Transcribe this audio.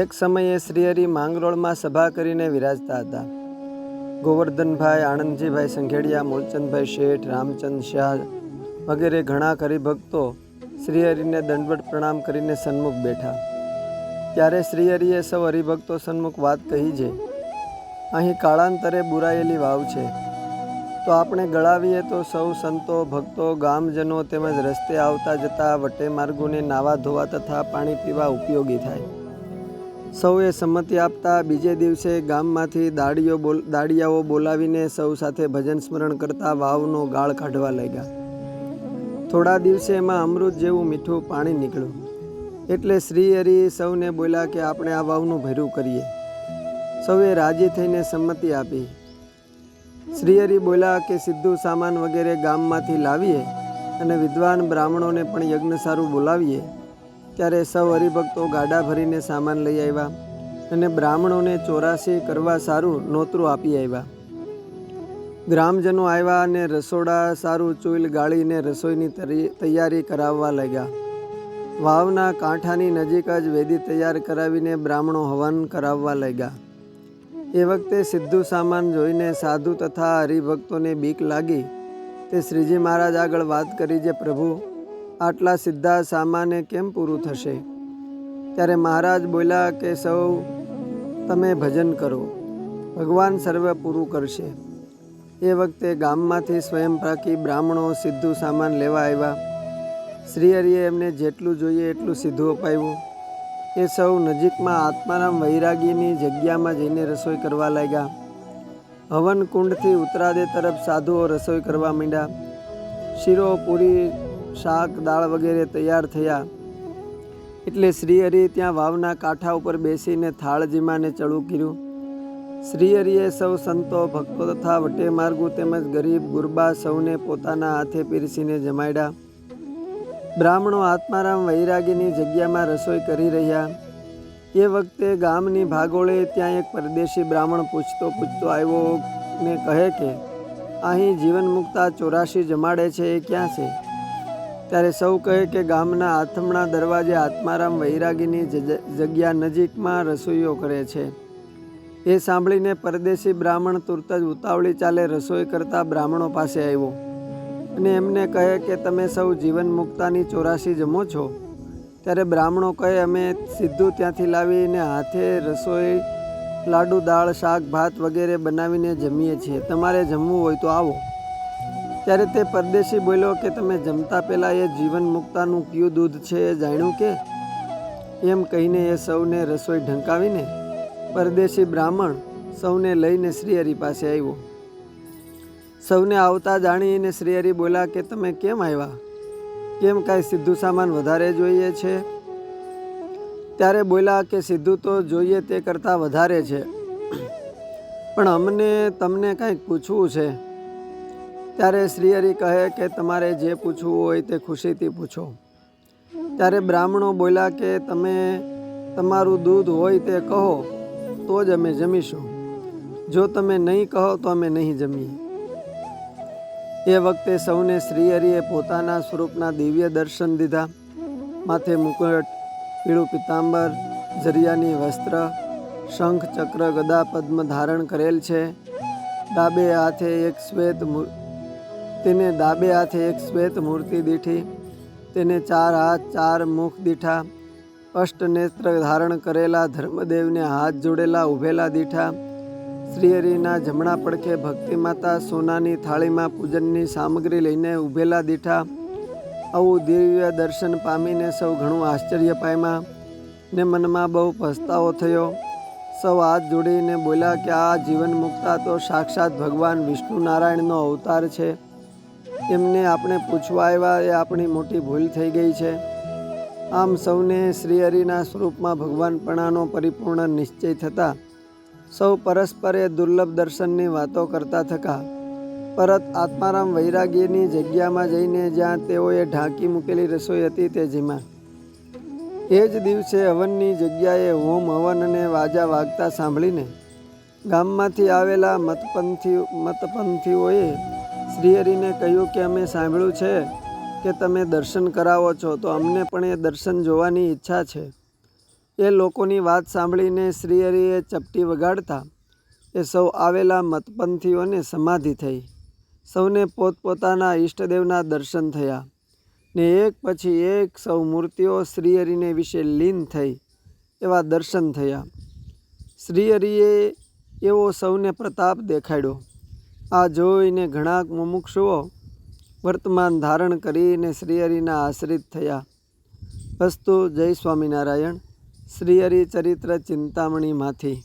એક સમયે શ્રીહરિ માંગરોળમાં સભા કરીને વિરાજતા હતા. ગોવર્ધનભાઈ આનંદજીભાઈ સંઘેડિયા મૂળચંદભાઈ શેઠ, રામચંદ શાહ વગેરે ઘણા હરિભક્તો શ્રીહરિને દંડવટ પ્રણામ કરીને સન્મુખ બેઠા. ત્યારે શ્રીહરિએ સૌ હરિભક્તો સન્મુખ વાત કહી છે, અહીં કાળાંતરે બુરાયેલી વાવ છે. તો આપણે ગળાવીએ તો સૌ સંતો, ભક્તો, ગામજનો તેમજ રસ્તે આવતા જતા વટે માર્ગોને નાવા ધોવા તથા પાણી પીવા ઉપયોગી થાય. સૌએ સંમતિ આપતા બીજે દિવસે ગામમાંથી દાડીઓ બોલ, દાડિયાઓ બોલાવીને સૌ સાથે ભજન સ્મરણ કરતા વાવનો ગાળ કાઢવા લાગ્યા. થોડા દિવસે એમાં અમૃત જેવું મીઠું પાણી નીકળ્યું. એટલે શ્રી હરિ સૌને બોલ્યા કે આપણે આ વાવનું ભર્યું કરીએ. સૌએ રાજી થઈને સંમતિ આપી. શ્રી હરિ બોલ્યા કે સીધું સામાન વગેરે ગામમાંથી લાવીએ અને વિદ્વાન બ્રાહ્મણોને પણ યજ્ઞ સારું બોલાવીએ. ત્યારે સૌ હરિભક્તો ગાડા ભરીને સામાન લઈ આવ્યા અને બ્રાહ્મણોને ચોરાસી કરવા સારું નોતરું આપી આવ્યા. ગ્રામજનો આવ્યા અને રસોડા સારું ચૂલ ગાળીને રસોઈની તૈયારી કરાવવા લાગ્યા. વાવના કાંઠાની નજીક જ વેદી તૈયાર કરાવીને બ્રાહ્મણો હવન કરાવવા લાગ્યા. એ વખતે સીધું સામાન જોઈને સાધુ તથા હરિભક્તોને બીક લાગી. તે શ્રીજી મહારાજ આગળ વાત કરી જે પ્રભુ આટલા સીધા સામાને કેમ પૂરું થશે? ત્યારે મહારાજ બોલ્યા કે, સૌ તમે ભજન કરો. ભગવાન સર્વે પૂરું કરશે. એ વખતે ગામમાંથી સ્વયંપ્રાકી બ્રાહ્મણો સીધું સામાન લેવા આવ્યા. શ્રીહરિએ એમને જેટલું જોઈએ એટલું સીધું અપાવ્યું એ સૌ નજીકમાં આત્મારામ વૈરાગીની જગ્યામાં જઈને રસોઈ કરવા લાગ્યા. હવન કુંડથી ઉત્તરાદે તરફ સાધુઓ રસોઈ કરવા માંડ્યા. શીરો પૂરી શાક, દાળ વગેરે તૈયાર થયા. એટલે શ્રીહરિ ત્યાં વાવના કાંઠા ઉપર બેસીને થાળજીમાને ચડું કર્યું શ્રીહરિએ સૌ સંતો, ભક્તો તથા વટે માર્ગુ તેમજ ગરીબ ગુરબા સૌને પોતાના હાથે પીરસીને જમાડ્યા બ્રાહ્મણો આત્મારામ વૈરાગીની જગ્યામાં રસોઈ કરી રહ્યા. એ વખતે ગામની ભાગોળે ત્યાં એક પરદેશી બ્રાહ્મણ પૂછતો પૂછતો આવ્યો ને કહે કે, અહીં જીવન મુક્તા ચોરાશી જમાડે છે, એ ક્યાં છે? ત્યારે સૌ કહે કે ગામના આથમણા દરવાજે આત્મારામ વૈરાગીની જગ્યા નજીકમાં રસોઈઓ કરે છે. એ સાંભળીને પરદેશી બ્રાહ્મણ તુરત જ ઉતાવળી ચાલે રસોઈ કરતા બ્રાહ્મણો પાસે આવ્યો. અને એમને કહે કે તમે સૌ જીવન મુક્તાની ચોરાસી જમો છો? ત્યારે બ્રાહ્મણો કહે, અમે સીધું ત્યાંથી લાવીને હાથે રસોઈ, લાડુ, દાળ, શાક, ભાત વગેરે બનાવીને જમીએ છીએ. તમારે જમવું હોય તો આવો. ત્યારે તે પરદેશી બોલ્યો કે તમે જમતા પહેલાં એ જીવન મુક્તાનું કયું દૂધ છે એ જાણ્યું કે? એમ કહીને એ સૌને રસોઈ ઢંકાવીને પરદેશી બ્રાહ્મણ સૌને લઈને શ્રીહરિ પાસે આવ્યો. સૌને આવતા જાણીને શ્રીહરિ બોલ્યા કે તમે કેમ આવ્યા? કેમ કાંઈ સીધું સામાન વધારે જોઈએ છે? ત્યારે બોલ્યા કે સીધું તો જોઈએ તે કરતાં વધારે છે. પણ અમને તમને કાંઈક પૂછવું છે? ત્યારે શ્રીહરિ કહે કે તમારે જે પૂછવું હોય તે ખુશીથી પૂછો. ત્યારે બ્રાહ્મણો બોલ્યા કે તમે તમારું દૂધ હોય તે કહો, તો જ અમે જમીશું. જો તમે નહીં કહો, તો અમે નહીં જમીએ. એ વખતે સૌને શ્રીહરિએ પોતાના સ્વરૂપના દિવ્ય દર્શન દીધા. માથે મુકુટ, પીળું પિતાંબર જરિયાની વસ્ત્ર, શંખ, ચક્ર, ગદા, પદ્મ ધારણ કરેલ છે. ડાબે હાથે એક શ્વેત મૂ- તેને ડાબે હાથે એક શ્વેત મૂર્તિ દીઠી, તેને ચાર હાથ, ચાર મુખ દીઠા, અષ્ટનેત્ર ધારણ કરેલા ધર્મદેવને હાથ જોડેલા ઊભેલા દીઠા, શ્રીહરિના જમણા પડખે ભક્તિ માતા સોનાની થાળીમાં પૂજનની સામગ્રી લઈને ઊભેલા દીઠા, આવું દિવ્ય દર્શન પામીને સૌ ઘણું આશ્ચર્ય પામ્યા ને મનમાં બહુ પસ્તાવો થયો. સૌ હાથ જોડીને બોલ્યા કે આ જીવન મુક્તા તો સાક્ષાત ભગવાન વિષ્ણુ નારાયણનો અવતાર છે. એમને આપણે પૂછવા આવ્યા, એ આપણી મોટી ભૂલ થઈ ગઈ છે. આમ સૌને શ્રીહરિના સ્વરૂપમાં ભગવાનપણાનો પરિપૂર્ણ નિશ્ચય થતાં સૌ પરસ્પરે દુર્લભ દર્શનની વાતો કરતા થકા. પરત આત્મારામ વૈરાગીની જગ્યામાં જઈને જ્યાં તેઓએ ઢાંકી મૂકેલી રસોઈ હતી તે જેમાં. એ જ દિવસે હવનની જગ્યાએ હોમ હવન અને વાજા વાગતા સાંભળીને ગામમાંથી આવેલા મતપંથી, મતપંથીઓએ શ્રીહરિને કહ્યું કે અમે સાંભળ્યું છે કે તમે દર્શન કરાવો છો, તો અમને પણ એ દર્શન જોવાની ઈચ્છા છે. એ લોકોની વાત સાંભળીને શ્રીહરિએ ચપટી વગાડતા એ સૌ આવેલા મતપંથીઓને સમાધિ થઈ. સૌને પોતપોતાના ઈષ્ટદેવના દર્શન થયા ને એક પછી એક સૌ મૂર્તિઓ શ્રીહરિને વિશે લીન થઈ એવા દર્શન થયા. શ્રીહરિએ એવો સૌને પ્રતાપ દેખાડ્યો. આ જોઈને ઘણા મુમુક્ષુઓ વર્તમાન ધારણ કરીને શ્રીહરિના આશ્રિત થયા. અસ્તુ જય સ્વામિનારાયણ. શ્રીહરિ ચરિત્ર ચિંતામણીમાંથી